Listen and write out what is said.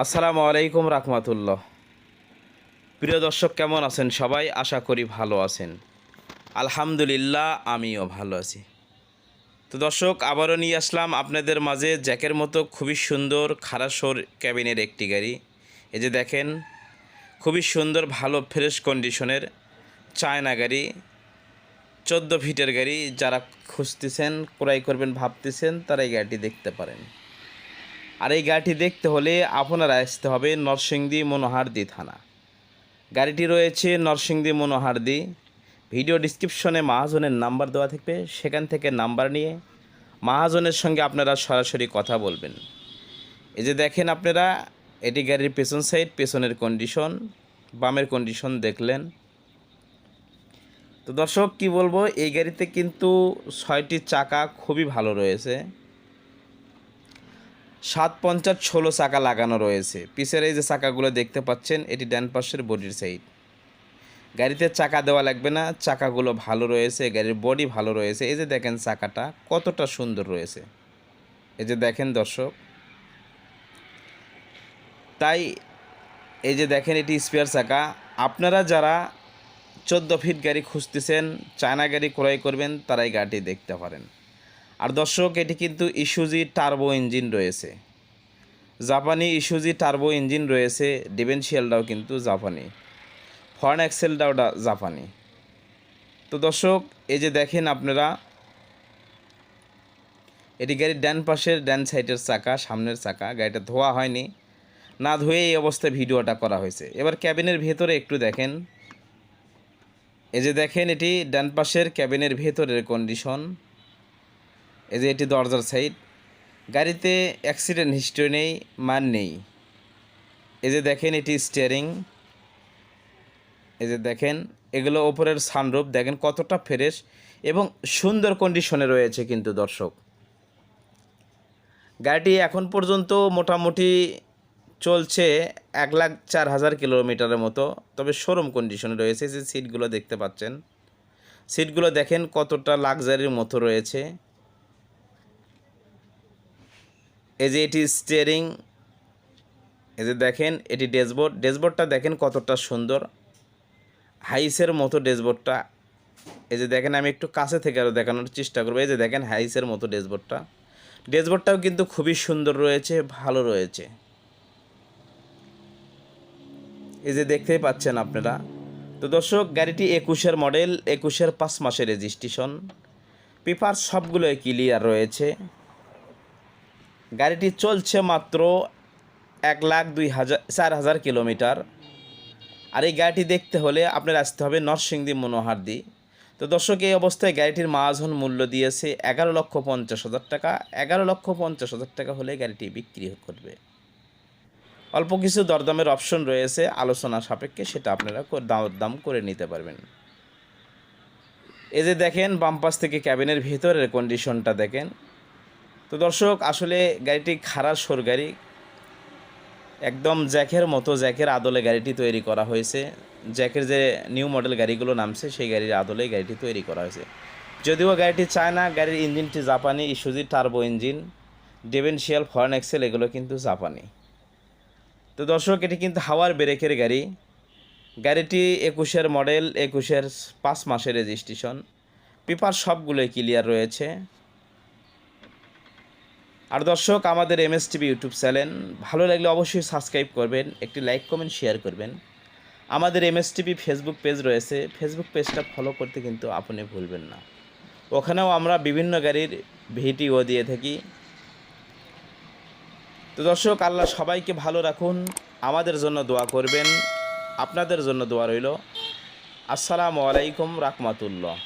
আসসালামু আলাইকুম রাহমাতুল্লাহ। প্রিয় দর্শক, কেমন আছেন সবাই? আশা করি ভালো আছেন। আলহামদুলিল্লাহ, আমিও ভালো আছি। তো দর্শক, আবারও নিয়ে আসলাম আপনাদের মাঝে জ্যাকের মতো খুবই সুন্দর খারাসোর ক্যাবিনের একটি গাড়ি। এই যে দেখেন, খুবই সুন্দর, ভালো, ফ্রেশ কন্ডিশনের চায়না গাড়ি। চোদ্দ ফিটের গাড়ি, যারা খুঁজতেছেন, ক্রয় করবেন, ভাবতেছেন, তারা এই গাড়িটি দেখতে পারেন। আর এই গাড়িটি দেখতে হলে আপনারা আসতে হবে নরসিংদী মনোহারদি থানা। গাড়িটি রয়েছে নরসিংদী মনোহারদি। ভিডিও ডিসক্রিপশনে মহাজনের নাম্বার দেওয়া থাকবে, সেখান থেকে নাম্বার নিয়ে মহাজনের সঙ্গে আপনারা সরাসরি কথা বলবেন। এই যে দেখেন আপনারা, এটি গাড়ির পেছন সাইড পেছনের কন্ডিশন বামের কন্ডিশন দেখলেন। তো দর্শক, কি বলব, এই গাড়িতে কিন্তু ছয়টি চাকা খুবই ভালো রয়েছে। সাত পঞ্চাশ ষোলো চাকা লাগানো রয়েছে। পিছের এই যে চাকাগুলো দেখতে পাচ্ছেন, এটি ডান পাশের বডির সাইড। গাড়িতে চাকা দেওয়া লাগবে না, চাকাগুলো ভালো রয়েছে, গাড়ির বডি ভালো রয়েছে। এই যে দেখেন চাকাটা কতটা সুন্দর রয়েছে। এই যে দেখেন দর্শক, তাই এই যে দেখেন এটি স্পেয়ার চাকা। আপনারা যারা চোদ্দ ফিট গাড়ি খুঁজতেছেন, চায়না গাড়ি ক্রয় করবেন, তারাই গাড়িটি দেখতে পারেন। আর দর্শক, এটি কিন্তু ইস্যুজি টার্বো ইঞ্জিন রয়েছে। জাপানি ইস্যুজি টার্বো ইঞ্জিন রয়েছে ডিভেনশিয়ালটাও কিন্তু জাপানি। ফরেন এক্সেলটাও জাপানি। তো দর্শক, এই যে দেখেন আপনারা, এটি গাড়ির ডান পাশের, ডান সাইডের চাকা, সামনের চাকা, গাড়িটা ধোয়া হয়নি। না ধুয়ে এই অবস্থায় ভিডিওটা করা হয়েছে। এবার ক্যাবিনের ভেতরে একটু দেখেন। এই যে দেখেন এটি, ডান পাশের ক্যাবিনের ভেতরের কন্ডিশন এই যে এটি দরজার সাইড গাড়িতে অ্যাক্সিডেন্ট হিস্ট্রি নেই, মান নেই। এই যে দেখেন এটি স্টিয়ারিং এই যে দেখেন, এগুলো ওপরের সানরূপ দেখেন কতটা ফ্রেশ এবং সুন্দর কন্ডিশনে রয়েছে কিন্তু দর্শক। গাড়িটি এখন পর্যন্ত মোটামুটি চলছে এক লাখ চার হাজার কিলোমিটারের মতো, তবে শোরুম কন্ডিশনে রয়েছে। যে সিটগুলো দেখতে পাচ্ছেন সিটগুলো দেখেন কতটা লাক্সারির মতো রয়েছে। এই যে এটি স্টিয়ারিং এই যে দেখেন এটি ড্যাশবোর্ড। ড্যাশবোর্ডটা দেখেন কতটা সুন্দর। হাইসের মতো ড্যাশবোর্ডটা। এই যে দেখেন আমি একটু কাছে থেকে আরও দেখানোর চেষ্টা করব। এই যে দেখেন হাইসের মতো ড্যাশবোর্ডটা। ড্যাশবোর্ডটাও কিন্তু খুবই সুন্দর রয়েছে, ভালো রয়েছে। এই যে দেখতেই পাচ্ছেন আপনারা। তো দর্শক, গাড়িটি একুশের মডেল, একুশের পাঁচ মাসের রেজিস্ট্রেশন পেপার সবগুলোই ক্লিয়ার রয়েছে। গাড়িটি চলছে মাত্র এক লাখ দুই হাজার, চার হাজার কিলোমিটার। আর এই গাড়িটি দেখতে হলে আপনার আসতে হবে নরসিংদী মনোহারদি। তো দর্শক, এই অবস্থায় গাড়িটির মাহাজন মূল্য দিয়েছে এগারো লক্ষ পঞ্চাশ হাজার টাকা। এগারো লক্ষ পঞ্চাশ হাজার টাকা হলে গাড়িটি বিক্রি করবে। অল্প কিছু দরদামের অপশন রয়েছে, আলোচনা সাপেক্ষে সেটা আপনারা কো- দাম দাম করে নিতে পারবেন। এই যে দেখেন, বাম পাশ থেকে ক্যাবিনের ভিতরের কন্ডিশনটা দেখেন। তো দর্শক, আসলে গাড়িটি খারাপ সোর গাড়ি। একদম জ্যাকের মতো, জ্যাকের আদলে গাড়িটি তৈরি করা হয়েছে। জ্যাকের যে নিউ মডেল গাড়িগুলো নামছে, সেই গাড়ির আদলে গাড়িটি তৈরি করা হয়েছে। যদিও গাড়িটি চায়না, গাড়ির ইঞ্জিনটি জাপানি Isuzu turbo engine, differential foreign axle, এগুলো কিন্তু জাপানি। তো দর্শক, এটি কিন্তু হাওয়ার ব্রেকের গাড়ি। গাড়িটি একুশের মডেল, একুশের পাঁচ মাসের রেজিস্ট্রেশন। পেপার সবগুলোই ক্লিয়ার রয়েছে। আর দর্শক, আমাদের M S TV YouTube channel, ভালো লাগলে অবশ্যই সাবস্ক্রাইব করবেন, একটি লাইক, কমেন্ট, শেয়ার করবেন। আমাদের M S TV Facebook page রয়েছে ফেসবুক পেজটা ফলো করতে কিন্তু আপনি ভুলবেন না। ওখানেও আমরা বিভিন্ন গাড়ির ভিডিও দিয়ে থাকি। তো দর্শক, আল্লাহ সবাইকে ভালো রাখুন, আমাদের জন্য দোয়া করবেন, আপনাদের জন্য দোয়া রইল। আসসালামু আলাইকুম রাহমাতুল্লাহ।